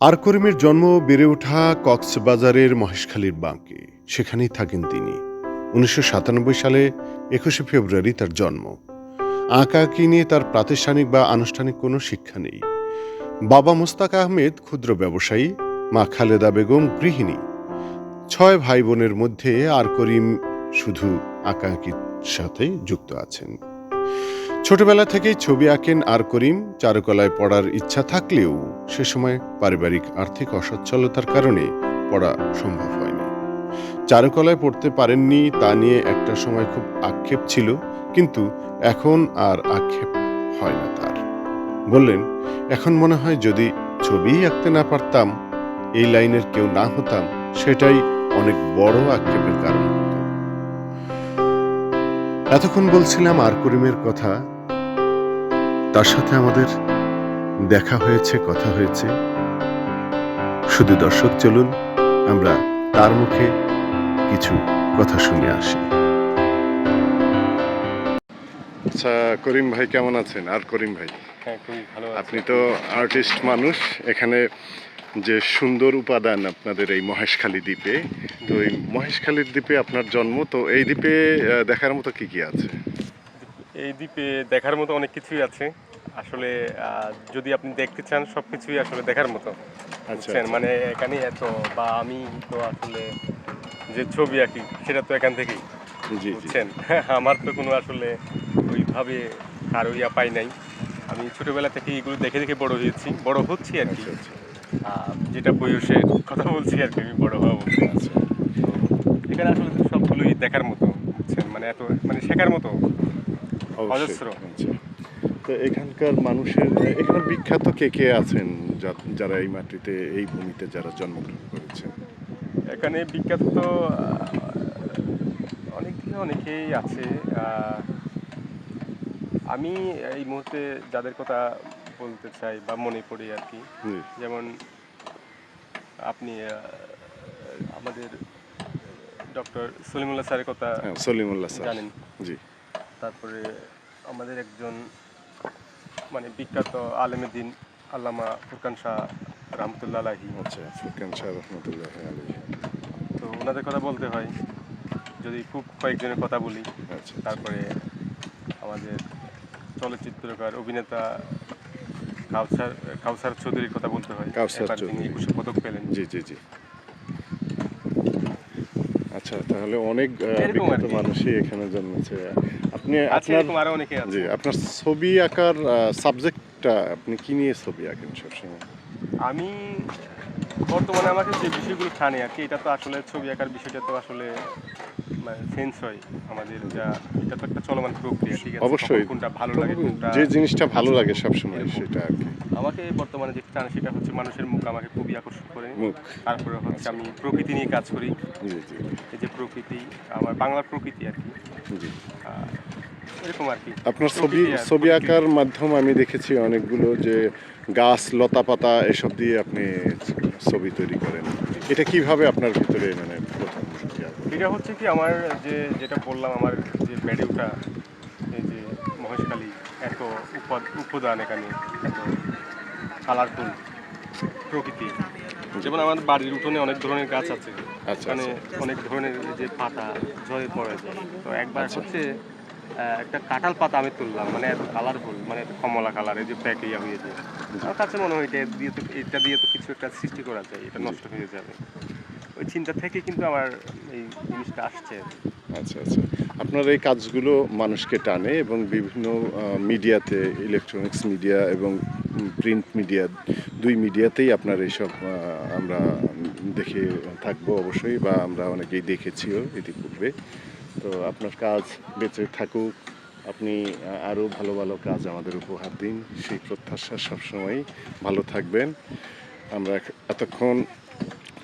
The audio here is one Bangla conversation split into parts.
আর করিমের জন্ম বেড়ে ওঠা কক্সবাজারের মহেশখালীর বাঁকে। সেখানেই থাকেন তিনি। উনিশশো সাতানব্বই সালে একুশে ফেব্রুয়ারি তার জন্ম। আঁকা নিয়ে তার প্রাতিষ্ঠানিক বা আনুষ্ঠানিক কোনো শিক্ষা নেই। বাবা মোস্তাক আহমেদ ক্ষুদ্র ব্যবসায়ী, মা খালেদা বেগম গৃহিণী। ছয় ভাই বোনের মধ্যে আর করিম শুধু আঁকাআঁকির সাথে যুক্ত আছেন। ছোটবেলা থেকেই ছবি আঁকেন আর করিম, চারুকলায় পড়ার ইচ্ছা থাকলেও সে সময় পারিবারিক আর্থিক অসচ্ছলতার কারণে পড়া সম্ভব হয়নি। চারুকলায় পড়তে পারেননি তা নিয়ে একটা সময় খুব আক্ষেপ ছিল, কিন্তু এখন আর আক্ষেপ হয় না তার। বললেন, এখন মনে হয় যদি ছবিই আঁকতে না পারতাম, এই লাইনের কেউ না হতাম, সেটাই অনেক বড় আক্ষেপের কারণ এতক্ষণ বলছিলাম আর করিমের কথা তার সাথে আমাদের দেখা হয়েছে কথা হয়েছে। শুধু দর্শক চলুন আমরা তার মুখে কিছু কথা শুনে আসি। আচ্ছা করিম ভাই কেমন আছেন? আর করিম ভাই? হ্যাঁ খুবই ভালো আপনি তো আর্টিস্ট মানুষ এখানে যে সুন্দর উপাদান আপনাদের এই মহেশখালী দ্বীপে তো এই মহেশখালীর দ্বীপে আপনার জন্ম তো এই দ্বীপে দেখার মতো কি কি আছে? এই দ্বীপে দেখার মতো অনেক কিছুই আছে। আসলে যদি আপনি দেখতে চান সব কিছুই আসলে দেখার মতো। আচ্ছা। বুঝছেন? মানে এখানে এত বা আমি তো আসলে যে ছবি আঁকি সেটা তো এখান থেকেই। বুঝছেন? আমার তো কোনো আসলে ওইভাবে কারও ইয়া পাই নাই। আমি ছোটোবেলা থেকে এগুলো দেখে দেখে বড় হয়েছি বড় হচ্ছি আর কি। আচ্ছা আচ্ছা। যেটা বয়সের কথা বলছি আর কি আমি বড় হওয়া বলছি। এখানে আসলে সবগুলোই দেখার মতো বুঝছেন? মানে এত মানে শেখার মতো। অজস্র। তো এখানকার মানুষের এখানে বিখ্যাত কে কে আছেন যারা এই মাটিতে এই ভূমিতে যারা জন্মগ্রহণ করেছেন? এখানে বিখ্যাত তো অনেক অনেকেই আছে। আমি এই মুহূর্তে যাদের কথা বলতে চাই বা মনে পড়ে আর কি যেমন আপনি আমাদের ডক্টর সলিমুল্লাহ স্যারের কথা হ্যাঁ সলিমুল্লাহ স্যার। জানেন। জি। তারপরে আমাদের একজন মানে বিখ্যাত আলেমেদ্দিন আল্লামা ফুরকান শাহ রহমতুল্লাহ আলাহি আচ্ছা ফুরকান শাহ রহমতুল্লাহ তো ওনাদের কথা বলতে হয় যদি খুব কয়েকজনের কথা বলি আচ্ছা তারপরে আমাদের চলচ্চিত্রকার অভিনেতা কাউসার কাউসার চৌধুরীর কথা বলতে হয়। কাউসার চৌধুরী। একুশে পদক পেলেন। জি জি জি। আচ্ছা তাহলে অনেক বিখ্যাত মানুষই এখানে জন্মেছে। আপনি আপনার জি আপনার ছবি আঁকার সাবজেক্টটা আপনি কি নিয়ে ছবি আঁকেন সবসময়? আমি বর্তমানে আমাকে যে বিষয়গুলো টানে আর কি এটা তো আসলে ছবি আঁকার বিষয়টা তো আসলে সেন্স হয় আমাদের যা এটা তো একটা চলমান প্রক্রিয়া ঠিক আছে অবশ্যই। কোনটা ভালো লাগে কোনটা যে জিনিসটা ভালো লাগে সবসময়। সেটা আর কি। আমাকে বর্তমানে যে টানে সেটা হচ্ছে মানুষের মুখ আমাকে খুবই আকর্ষণ করে। তারপরে হচ্ছে আমি প্রকৃতি নিয়ে কাজ করি। এই যে প্রকৃতি আমার বাংলার প্রকৃতি আর কি। আপনার ছবি ছবি আঁকার মাধ্যম আমি দেখেছি অনেকগুলো যে গাছ লতা পাতা এসব দিয়ে আপনি ছবি তৈরি করেন। এটা কীভাবে আপনার ভিতরে মানে প্রথম এটা হচ্ছে কি আমার যে যেটা বললাম আমার যে বেড়ে ওঠা এই যে মহেশখালী এত উপাদ- উপাদান এখানে এত কালারফুল প্রকৃতি। যেমন আমার বাড়ির উঠোনে অনেক ধরনের গাছ আছে। মানে অনেক ধরনের যে পাতা ঝরে পড়ে যায়। তো একবার আচ্ছা। হচ্ছে একটা কাঁঠাল পাতা আমি তুললাম মানে এত কালারফুল মানে কমলা কালার এই যে প্যাক ইয়া যায়। আমার কাছে মনে হয় এটা দিয়ে তো এটা দিয়ে তো কিছু একটা সৃষ্টি করা যায়, এটা নষ্ট হয়ে যাবে। ওই চিন্তা থেকে কিন্তু আমার এই জিনিসটা আসছে। আচ্ছা আচ্ছা। আপনার এই কাজগুলো মানুষকে টানে এবং বিভিন্ন মিডিয়াতে ইলেকট্রনিক্স মিডিয়া এবং প্রিন্ট মিডিয়া দুই মিডিয়াতেই আপনার এইসব আমরা দেখে থাকব অবশ্যই বা আমরা অনেকেই দেখেছিও ইতিপূর্বে। তো আপনার কাজ বেঁচে থাকুক। আপনি আরও ভালো ভালো কাজ আমাদের উপহার দিন। সেই প্রত্যাশা সবসময় ভালো থাকবেন। আমরা এতক্ষণ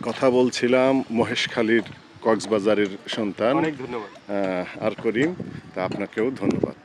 কথা বলছিলাম মহেশখালীর কক্সবাজারের সন্তান অনেক ধন্যবাদ। আর করিম তা আপনাকেও ধন্যবাদ।